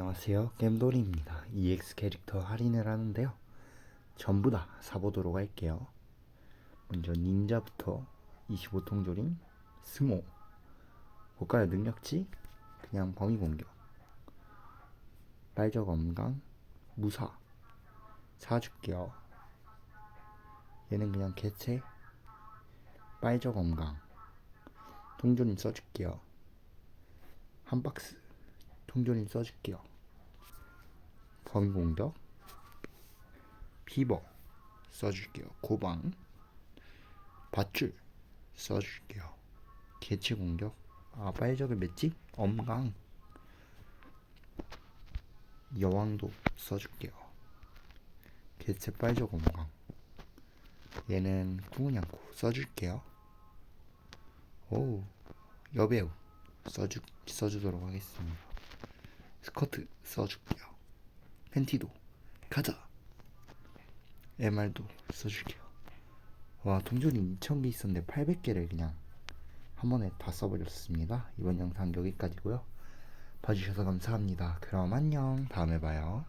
안녕하세요. 겜돌이입니다. EX 캐릭터 할인을 하는데요. 전부 다 사보도록 할게요. 먼저 닌자부터 25통 조림 스모 고가의 능력치? 그냥 범위 공격. 빨적 엄강 무사. 사줄게요. 얘는 그냥 개체. 빨적 엄강. 통조림 써줄게요. 한 박스. 통조림 써줄게요. 범공격 피버 써줄게요. 고방 밧줄 써줄게요. 개체 공격 아 빨적을 맺지? 엄강 여왕도 써줄게요. 개체 빨적 엄강 얘는 구은양코 써줄게요. 오 여배우 써주 써주도록 하겠습니다. 스커트 써줄게요. 팬티도 가자. MR도 써줄게요. 와 동전이 2,000개 있었는데 800개를 그냥 한 번에 다 써버렸습니다. 이번 영상 여기까지고요. 봐주셔서 감사합니다. 그럼 안녕. 다음에 봐요.